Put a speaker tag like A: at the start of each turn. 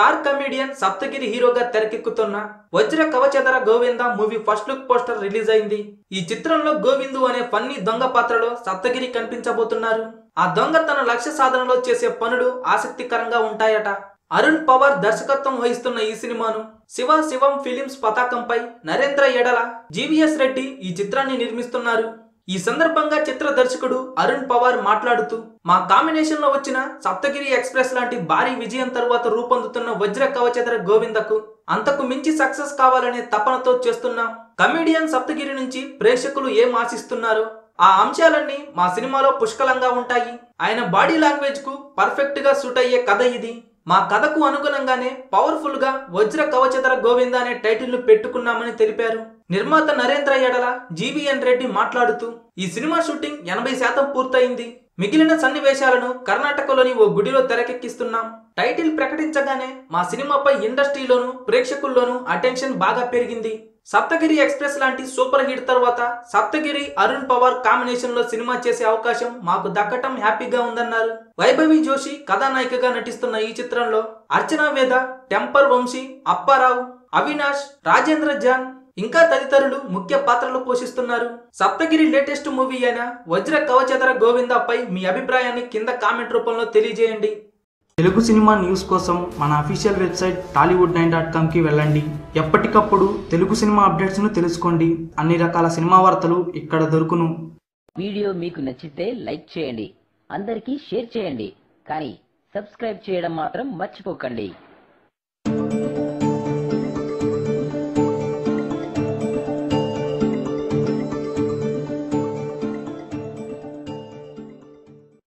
A: Star comedian Saptagiri హీరోగా తెరకెక్కుతున్న Vajra Kavachadhara Govinda movie first look poster release అయింది. ఈ చిత్రంలో గోవిందు అనే ఫన్నీ దొంగ పాత్రలో సప్తగిరి కనిపించబోతున్నారు. ఆ దొంగ తన లక్ష్య సాధనలో చేసే పనులు ఆసక్తికరంగా ఉంటాయట. అరుణ్ పవార్ దర్శకత్వం వహిస్తున్న ఈ సినిమాను శివ శివం ఫిలిమ్స్ పతాకంపై నరేంద్ర ఎడల జీవీఎస్ రెడ్డి ఈ చిత్రాన్ని నిర్మిస్తున్నారు. ఈ సందర్భంగా చిత్ర దర్శకుడు అరుణ్ పవార్ మాట్లాడుతూ మా కాంబినేషన్లో వచ్చిన సప్తగిరి ఎక్స్ప్రెస్ లాంటి భారీ విజయం తరువాత రూపొందుతున్న వజ్ర కవచదర గోవిందకు అంతకు మించి సక్సెస్ కావాలనే తపనతో చేస్తున్నాం కమెడియన్ సప్తగిరి నుంచి ప్రేక్షకులు ఏం ఆశిస్తున్నారో ఆ అంశాలన్నీ మా సినిమాలో పుష్కలంగా ఉంటాయి. ఆయన బాడీ లాంగ్వేజ్కు పర్ఫెక్ట్గా సూట్ అయ్యే కథ ఇది. మా కథకు అనుగుణంగానే పవర్ఫుల్గా వజ్ర కవచదర గోవింద అనే టైటిల్ను పెట్టుకున్నామని తెలిపారు. నిర్మాత నరేంద్ర ఎడల జీవీఎన్ రెడ్డి మాట్లాడుతూ ఈ సినిమా షూటింగ్ ఎనభై శాతం పూర్తయింది. మిగిలిన సన్నివేశాలను కర్ణాటకలోని ఓ గుడిలో తెరకెక్కిస్తున్నాం. టైటిల్ ప్రకటించగానే మా సినిమాపై ఇండస్ట్రీలోను ప్రేక్షకుల్లోనూ అటెన్షన్ బాగా పెరిగింది. సప్తగిరి ఎక్స్ప్రెస్ లాంటి సూపర్ హిట్ తర్వాత సప్తగిరి అరుణ్ పవార్ కాంబినేషన్లో సినిమా చేసే అవకాశం మాకు దక్కటం హ్యాపీగా ఉందన్నారు. వైభవి జోషి కథానాయికగా నటిస్తున్న ఈ చిత్రంలో అర్చనా వేద టెంపర్ వంశీ అప్పారావు అవినాష్ రాజేంద్ర జాన్ ఇంకా తదితరులు ముఖ్య పాత్రలు పోషిస్తున్నారు. సప్తగిరి లేటెస్ట్ మూవీ అయిన వజ్ర కవచదర గోవిందాపై మీ అభిప్రాయాన్ని కింద కామెంట్ రూపంలో తెలియజేయండి. తెలుగు సినిమా న్యూస్ కోసం మన official website Tollywood nine dot కామ్కి వెళ్ళండి. ఎప్పటికప్పుడు తెలుగు సినిమా అప్డేట్స్ను తెలుసుకోండి. అన్ని రకాల సినిమా వార్తలు ఇక్కడ దొరుకును.
B: వీడియో మీకు నచ్చితే లైక్ చేయండి. అందరికీ షేర్ చేయండి. కానీ సబ్స్క్రైబ్ చేయడం మాత్రం మర్చిపోకండి.